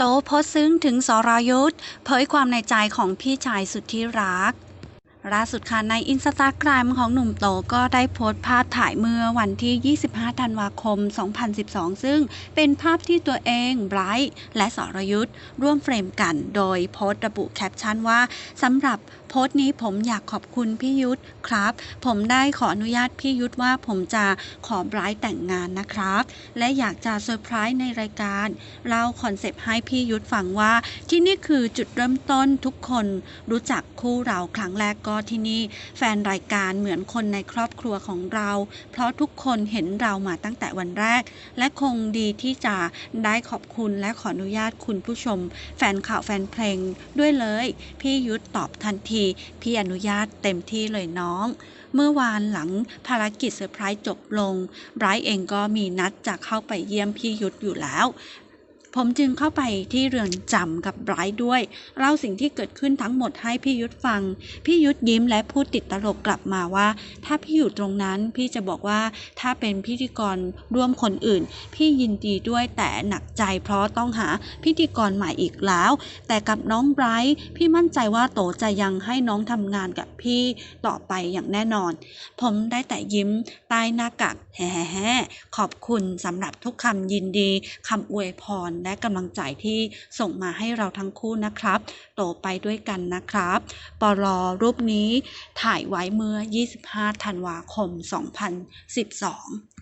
โตโพสซึ้งถึงสรยุทธ์เผยความในใจของพี่ชายสุดที่รัก ล่าสุดค่ะในอินสตาแกรมของหนุ่มโตก็ได้โพสต์ภาพถ่ายเมื่อวันที่ 25 ธันวาคม 2012 ซึ่งเป็นภาพที่ตัวเองไบรท์และสรยุทธ์ร่วมเฟรมกัน โดยโพสต์ระบุแคปชั่นว่าสำหรับโพสต์นี้ผมอยากขอบคุณพี่ยุทธครับ ผมได้ขออนุญาตพี่ยุทธว่าผมจะขอไบรท์แต่งงานนะครับ และอยากจะเซอร์ไพรส์ในรายการเล่าคอนเซปต์ให้พี่ยุทธฟังว่าที่นี่คือจุดเริ่มต้นทุกคนรู้จักคู่เราครั้งแรกก็ที่นี่แฟนรายการเหมือนคนในครอบครัวของเรา เพราะทุกคนเห็นเรามาตั้งแต่วันแรก และคงดีที่จะได้ขอบคุณและขออนุญาตคุณผู้ชม แฟนข่าวแฟนเพลงด้วยเลย พี่ยุทธตอบทันที พี่อนุญาตเต็มที่เลยน้องเมื่อวานหลังภารกิจเซอร์ไพรส์จบลงไบรท์เองก็มีนัดจะเข้าไปเยี่ยมพี่ยุทธอยู่แล้ว ผมจึงเข้าไปที่เรือนจำกับไบรท์ด้วย เล่าสิ่งที่เกิดขึ้นทั้งหมดให้พี่ยุทธฟัง พี่ยุทธยิ้มและพูดติดตลกกลับมาว่า ถ้าพี่อยู่ตรงนั้นพี่จะบอกว่าถ้าเป็นพิธีกรร่วมคนอื่น พี่ยินดีด้วยแต่หนักใจเพราะต้องหาพิธีกรใหม่อีกแล้ว แต่กับน้องไบรท์พี่มั่นใจว่าโตจะยังให้น้องทำงานกับพี่ต่อไปอย่างแน่นอน ผมได้แต่ยิ้มใต้หน้ากากแฮ่ๆขอบคุณสำหรับทุกคำยินดีคำอวยพรและกำลังใจที่ส่งมาให้เราทั้งคู่นะครับ โตไปด้วยกันนะครับปลอรูปนี้ถ่ายไว้เมื่อ 25 ธันวาคม 2012